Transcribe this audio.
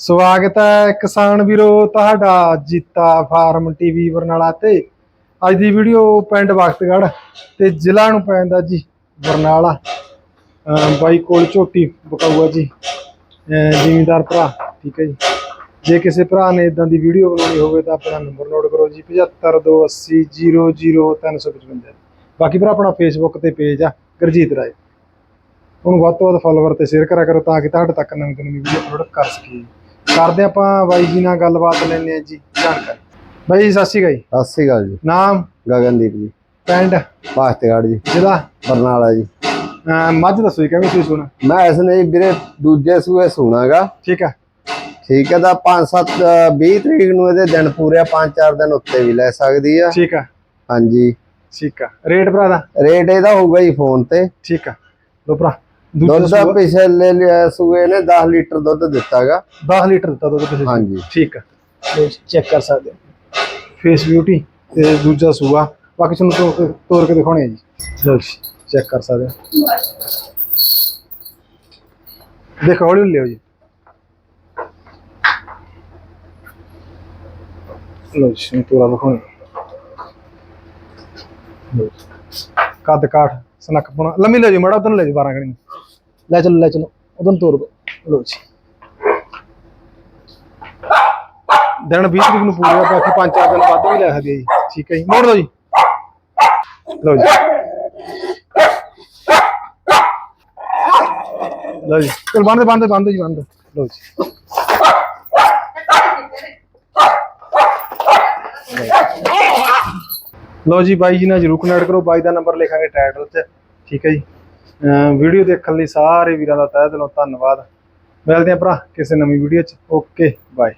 ਸਵਾਗਤ ਹੈ ਕਿਸਾਨ ਵੀਰੋ, ਤੁਹਾਡਾ ਜੀਤਾ ਫਾਰਮ ਟੀਵੀ ਬਰਨਾਲਾ ਤੇ। ਅੱਜ ਦੀ ਵੀਡੀਓ ਪਿੰਡ ਵਖਤਗੜ੍ਹ ਤੇ ਜ਼ਿਲ੍ਹਾ ਨੂੰ ਪੈਂਦਾ ਜੀ ਬਰਨਾਲਾ। ਬਾਈ ਕੋਲ ਝੋਟੀ ਬਕਾਊਆ ਜੀ। ਅਮ ਜ਼ਿਮੀਂਦਾਰ ਭਰਾ, ਠੀਕ ਹੈ ਜੀ। ਜੇ ਕਿਸੇ ਭਰਾ ਨੇ ਇਦਾਂ ਦੀ ਵੀਡੀਓ ਬਣਾਉਣੀ ਹੋਵੇ ਤਾਂ ਆਪਣਾ ਨੰਬਰ ਨੋਟ ਕਰੋ ਜੀ 7528000355 ਬਾਕੀ ਭਰਾ, ਆਪਣਾ ਫੇਸਬੁੱਕ ਤੇ ਪੇਜ ਆ, ਗੁਰਜੀਤ ਰਾਏ। ਉਹਨੂੰ ਵੱਧ ਤੋਂ ਵੱਧ ਫਾਲੋਵਰ ਤੇ ਸ਼ੇਅਰ ਕਰਿਆ ਕਰੋ ਤਾਂ ਕਿ ਤੁਹਾਡੇ ਤੱਕ ਨਵੀਂ ਤੋਂ ਨਵੀਂ ਵੀਡੀਓ ਅਪਲੋਡ ਕਰ ਸਕੀਏ। ਕਰਦੇ ਆਪਾਂ ਬਾਈ ਜੀ ਨਾਲ ਗੱਲਬਾਤ ਲੈਣੇ ਆ ਜੀ ਜਾਣਕਾਰੀ। ਬਾਈ ਜੀ ਸਤਿ ਸ਼੍ਰੀ ਅਕਾਲ ਜੀ। ਸਤਿ ਸ੍ਰੀ ਅਕਾਲ ਜੀ। ਨਾਮ? ਗਗਨਦੀਪ ਜੀ। ਪਿੰਡ? ਪਾਸਤੇਗੜ ਜੀ। ਜ਼ਿਲ੍ਹਾ? ਬਰਨਾਲਾ ਜੀ। ਮੱਝ ਦੱਸੋ ਜੀ ਕਿਵੇਂ ਤੁਸੀਂ ਸੁਣਾ ਮੈਂ ਇਸ ਨੇ ਵੀਰੇ ਦੂਜੇ ਸੂਏ ਸੁਣਾਗਾ। ਠੀਕ ਹੈ ਠੀਕ ਹੈ ਤਾਂ 5 7 20 ਤਰੀਕ ਨੂੰ ਇਹਦੇ ਦਿਨ ਪੂਰੇ 5-4 ਦਿਨ ਉੱਤੇ ਵੀ ਲੈ ਸਕਦੀ ਆ। ਠੀਕ ਹੈ ਹਾਂਜੀ। ਠੀਕ ਹੈ ਰੇਟ ਭਰਾ ਦਾ? ਰੇਟ ਇਹਦਾ ਹੋਊਗਾ ਜੀ ਫੋਨ ਤੇ। ਠੀਕ ਹੈ ਲੋ ਭਰਾ। ਦੁੱਧ ਦਾ ਪਿਛਲੇ ਲਿਆ ਸੂਏ ਨੇ 10 ਲੀਟਰ ਦੁੱਧ ਦਿੱਤਾਗਾ। 10 ਲੀਟਰ ਦਿੱਤਾ ਦੁੱਧ ਤੁਸੀਂ ਹਾਂਜੀ। ਠੀਕ ਹੈ ਲੋ ਚੈੱਕ ਕਰ ਸਕਦੇ ਹੋ। ਫੇਸ ਬਿਊਟੀ ਤੇ ਦੂਜਾ ਸੂਆ। ਬਾਕੀ ਤੁਹਾਨੂੰ ਕੇ ਤੋੜ ਕੇ ਦਿਖਾਉਣੇ ਆ ਜੀ। ਲੋ ਜੀ ਚੈੱਕ ਕਰ ਸਕਦੇ ਹੋ। ਦੇਖੋ ਹੌਲੀ ਹੌਲੀ ਲਿਓ ਜੀ। ਲੋ ਜੀ ਤੋੜਾ ਦਿਖਾਉਣੇ। ਕੱਦ ਕਾਠ। ਸਨੱਖ ਪੁਣਾ ਲੰਮੀ ਲੈ ਜੀ, ਮੜਾ ਉਧਰ ਲੈ ਜੀ 12 ਗਣੀ ਲੈ ਚਲੋ ਲੈ ਚਲੋ, ਉਧਰ ਤੋਰ ਲੋ ਜੀ। ਦਿਨ 20 ਤਰੀਕ ਨੂੰ ਪੂਰੇ ਆ ਬਾਕੀ ਪੰਜ ਚਾਰ ਦਿਨ ਵੱਧ ਵੀ ਲੈ ਸਕਦੇ ਜੀ। ਠੀਕ ਹੈ ਜੀ। ਮੋੜ ਦੋ ਜੀ। ਲਓ ਜੀ। ਲਓ ਜੀ। ਚਲ ਬੰਦ ਬੰਦ ਬੰਦ ਜੀ, ਬੰਦ। ਲੋ ਜੀ। ਲਓ ਜੀ ਬਾਈ ਜੀ ਨਾਲ ਜਰੂਰ ਕਨੈਕਟ ਕਰੋ, ਬਾਈ ਦਾ ਨੰਬਰ ਲਿਖਾਂਗੇ ਟਾਈਟਲ 'ਚ, ਠੀਕ ਹੈ ਜੀ। ਵੀਡੀਓ ਦੇਖਣ ਲਈ ਸਾਰੇ ਵੀਰਾਂ ਦਾ ਤਹਿ ਦਿਲੋਂ ਧੰਨਵਾਦ। ਮਿਲਦੇ ਆਂ ਭਰਾ ਕਿਸੇ ਨਵੀਂ ਵੀਡੀਓ 'ਚ। Okay bye